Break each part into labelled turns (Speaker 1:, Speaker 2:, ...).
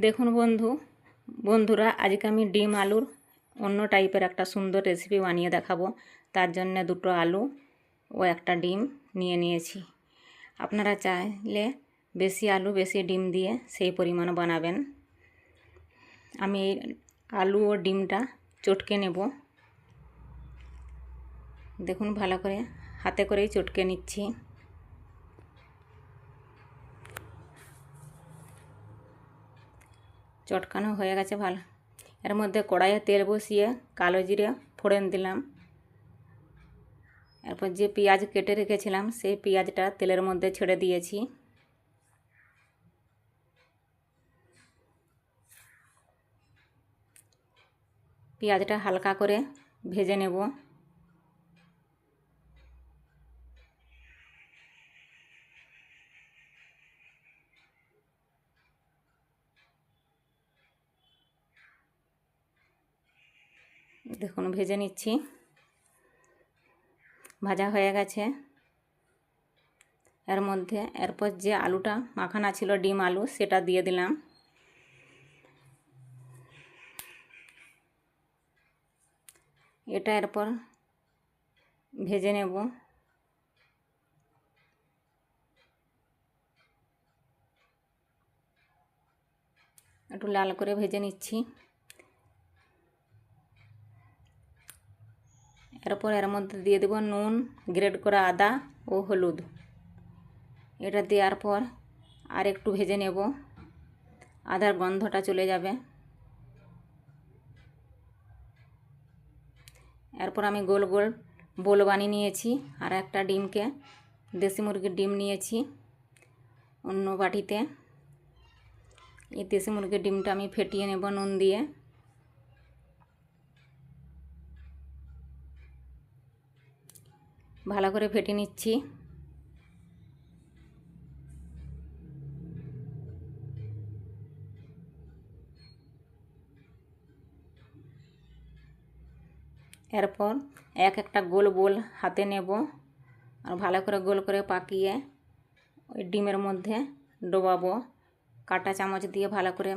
Speaker 1: দেখুন বন্ধু, বন্ধুরা, আজকে আমি ডিম আলুর অন্য টাইপের একটা সুন্দর রেসিপি বানিয়ে দেখাবো। তার জন্য দুটো আলু ও একটা ডিম নিয়ে নিয়েছি। আপনারা চাইলে বেশি আলু, বেশি ডিম দিয়ে সেই পরিমাণ বানাবেন। আমি আলু ও ডিমটা চটকে নেব। দেখুন, ভালো করে হাতে করেই চটকে নিচ্ছি। চটকানো হয়ে গেছে ভালো। এর মধ্যে কড়াইয়ে তেল বসিয়ে কালো জিরে ফোড়ন দিলাম। এরপর যে পেঁয়াজ কেটে রেখেছিলাম, সেই পেঁয়াজটা তেলের মধ্যে ছেড়ে দিয়েছি। পেঁয়াজটা হালকা করে ভেজে নেব। দেখুন, ভেজে নিচ্ছি। ভাজা হয়ে গেছে। এর মধ্যে এরপর যে আলুটা মাখানা ছিল, ডিম আলু, সেটা দিয়ে দিলাম। এটা এরপর ভেজে নেব। একটু লাল করে ভেজে নিচ্ছি। এরপর এর মধ্যে দিয়ে দেবো নুন গ্রেড করা আদা ও হলুদ। এটা দেওয়ার পর আর একটু ভেজে নেব। আদার গন্ধটা চলে যাবে। এরপর আমি গোল গোল বোল বানিয়ে নিয়েছি আর একটা ডিমকে, দেশি মুরগির ডিম নিয়েছি অন্য বাটিতে। এই দেশি মুরগির ডিমটা আমি ফেটিয়ে নেব নুন দিয়ে। ভালো করে ফেটে নিচ্ছি। এরপর এক একটা গোল গোল হাতে নেব আর ভালো করে গোল করে পাকিয়ে ওই ডিমের মধ্যে ডোবাবো। কাটা চামচ দিয়ে ভালো করে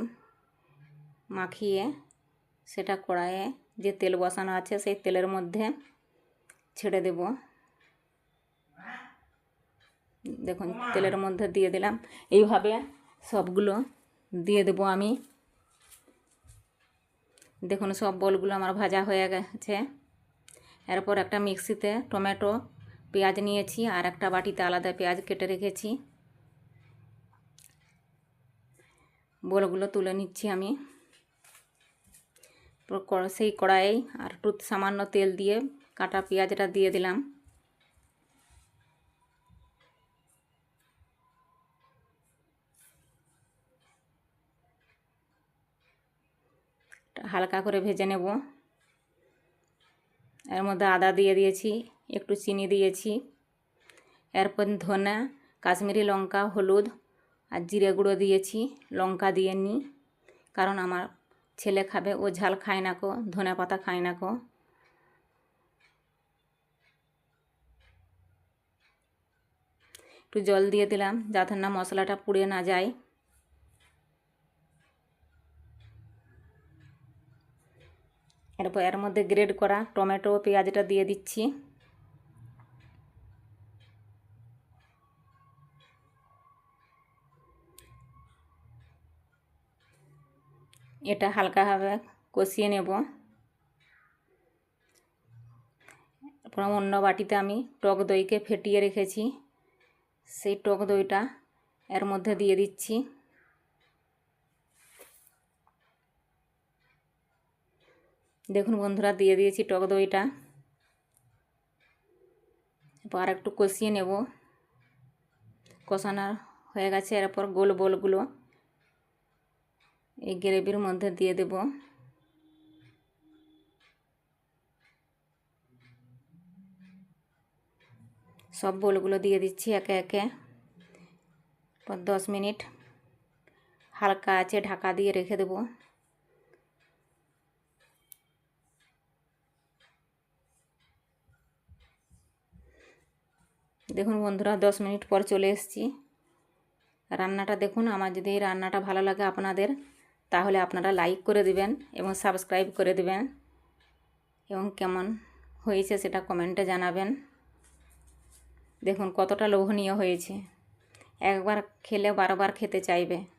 Speaker 1: মাখিয়ে সেটা কড়াইয়ে যে তেল বসানো আছে সেই তেলের মধ্যে ছেড়ে দেব। দেখুন, তেলের মধ্যে দিয়ে দিলাম। এইভাবে সবগুলো দিয়ে দেব আমি। দেখুন, সব বলগুলো আমার ভাজা হয়ে গেছে। এরপর একটা মিক্সিতে টমেটো পেঁয়াজ নিয়েছি আর একটা বাটিতে আলাদা পেঁয়াজ কেটে রেখেছি। বলগুলো তুলে নিচ্ছি আমি। সেই কড়াই আর একটু সামান্য তেল দিয়ে কাটা পেঁয়াজটা দিয়ে দিলাম। হালকা করে ভেজে নেব। এর মধ্যে আদা দিয়ে দিয়েছি, একটু চিনি দিয়েছি। এরপর ধনে, কাশ্মীরি লঙ্কা, হলুদ আর জিরে গুঁড়ো দিয়েছি। লঙ্কা দিয়ে নিই কারণ আমার ছেলে খাবে, ও ঝাল খায় না কো, ধনে পাতা খায় না কো। একটু জল দিয়ে দিলাম, যাতে না মশলাটা পুড়ে না যায়। এরপর এর মধ্যে গ্রেড করা, টমেটো, পেঁয়াজটা দিয়ে দিচ্ছি। এটা হালকাভাবে কষিয়ে নেব। তারপর অন্য বাটিতে আমি টক দইকে ফেটিয়ে রেখেছি। সেই টক দইটা এর মধ্যে দিয়ে দিচ্ছি। দেখুন বন্ধুরা, দিয়ে দিয়েছি টক দইটা। এরপর একটু কষিয়ে নেব। কষানো হয়ে গেছে, এরপর গোল গোলগুলো এই গ্রেভির মধ্যে দিয়ে দেব। সব বোলগুলো দিয়ে দিচ্ছি একে একে। দশ মিনিট হালকা আছে ঢাকা দিয়ে রেখে দেবো। দেখুন বন্ধুরা, দশ মিনিট পর চলে এসেছি। রান্নাটা দেখুন, আমার যদি এই রান্নাটা ভালো লাগে আপনাদের, তাহলে আপনারা লাইক করে দিবেন এবং সাবস্ক্রাইব করে দিবেন। এবং কেমন হয়েছে সেটা কমেন্টে জানাবেন। দেখুন কতটা লোভনীয় হয়েছে। একবার খেলে বারবার খেতে চাইবে।